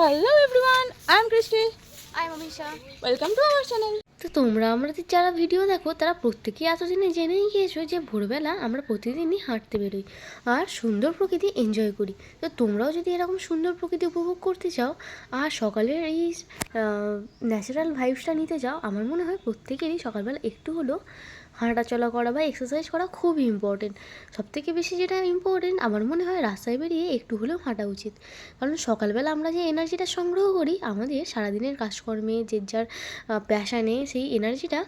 Hello everyone I am Christy I Momisha welcome to our channel তো তোমরা আমাদের যারা ভিডিও দেখো তারা প্রত্যেকেই এত এতদিনে জেনেই গিয়েছো যে ভোরবেলা আমরা প্রতিদিনই হাঁটতে বেরোই আর সুন্দর প্রকৃতি এনজয় করি। তো তোমরাও যদি এরকম সুন্দর প্রকৃতি উপভোগ করতে চাও আর সকালের এই ন্যাচারাল ভাইবসটা নিতে চাও আমার মনে হয় প্রত্যেকেরই সকালবেলা একটু হলেও হাঁটা চলা করা বা এক্সারসাইজ করা খুব ইম্পর্টেন্ট সবথেকে বেশি যেটা ইম্পর্টেন্ট আমার মনে হয় রাস্তায় বেরিয়ে একটু হলেও হাঁটা উচিত। কারণ সকালবেলা আমরা যে এনার্জিটা সংগ্রহ করি, আমাদের সারাদিনের কাজকর্মে যে যার প্যাশানে সেই এনার্জিটা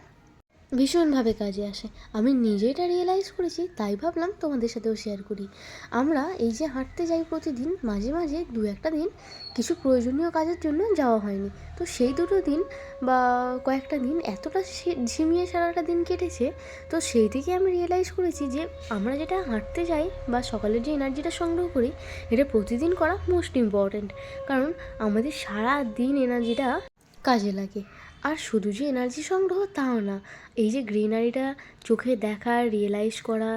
ভীষণভাবে কাজে আসে। আমি নিজে এটা রিয়েলাইজ করেছি, তাই ভাবলাম তোমাদের সাথেও শেয়ার করি। আমরা এই যে হাঁটতে যাই প্রতিদিন, মাঝে মাঝে দু একটা দিন কিছু প্রয়োজনীয় কাজের জন্য যাওয়া হয়নি। তো সেই দুটো দিন বা কয়েকটা দিন এতটা ঝিমিয়ে সারাটা দিন কেটেছে, তো সেই থেকে আমি রিয়েলাইজ করেছি যে আমরা যেটা হাঁটতে যাই বা সকালের যে এনার্জিটা সংগ্রহ করি, এটা প্রতিদিন করা মোস্ট ইম্পর্ট্যান্ট কারণ আমাদের সারা দিন এনার্জিটা কাজে লাগে। আর শুধু যে এনার্জি সংগ্রহ, তাও না। এই যে গ্রিনারিটা চোখে দেখা রিয়েলাইজ করা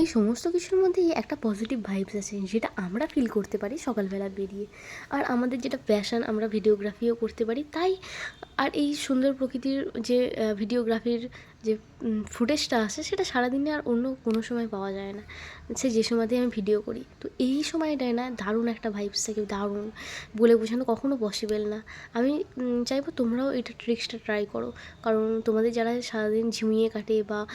এই সমস্ত কিছুর মধ্যেই একটা পজিটিভ ভাইবস আছে, যেটা আমরা ফিল করতে পারি সকালবেলা বেরিয়ে। আর আমাদের যেটা প্যাশন আমরা ভিডিওগ্রাফিও করতে পারি। তাই, আর এই সুন্দর প্রকৃতির যে ভিডিওগ্রাফির যে ফুটেজটা আসে সেটা সারাদিনে আর অন্য কোনো সময় পাওয়া যায় না। সে যে সময়তেই আমি ভিডিও করি। তো এই সময়টায় না দারুণ একটা ভাইবস থাকে, দারুণ। বলে বোঝানো কখনো পসিবল না। আমি চাইব তোমরাও এটা ট্রিক্সটা ট্রাই করো। কারণ তোমাদের যারা সারাদিন ঝিমিয়ে কাটে বা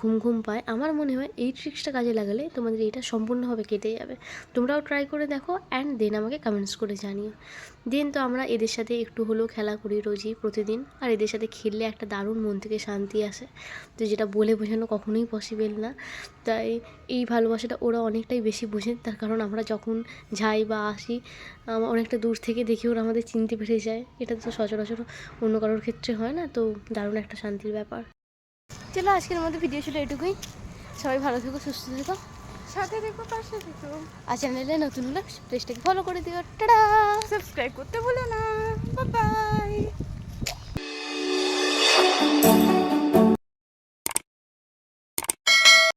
ঘুম ঘুম পায়, আমার মনে হয় এই ট্রিক্সটা কাজে লাগালে তোমাদের এটা সম্পূর্ণভাবে কেটে যাবে। তোমরাও ট্রাই করে দেখো অ্যান্ড দেন আমাকে কমেন্টস করে জানিও। দেন তো আমরা এদের সাথে একটু হলেও খেলা করি রোজই, প্রতিদিন। আর এদের সাথে খেললে একটা দারুণ মন থেকে শান্তি আসে। তো যেটা বলে বোঝানো কখনোই পসিবল না। তাই এই ভালোবাসাটা ওরা অনেকটাই বেশি বোঝে। তার কারণ আমরা যখন যাই বা আসি অনেকটা দূর থেকে দেখে ওরা আমাদের চিনতে পেরে যায়। এটা তো সচরাচর অন্য কারোর ক্ষেত্রে হয় না তো দারুণ একটা শান্তির ব্যাপার। চলো আজকের মধ্যে ভিডিও ছিল এটুকুই। সবাই ভালো থেকো সুস্থ থেকো। সাথে দেখো পাশে দেখো আর চ্যানেলে নতুন হলে প্লেসটাকে ফলো করে দিও। টাটা সাবস্ক্রাইব করতে ভুলো না। Bye bye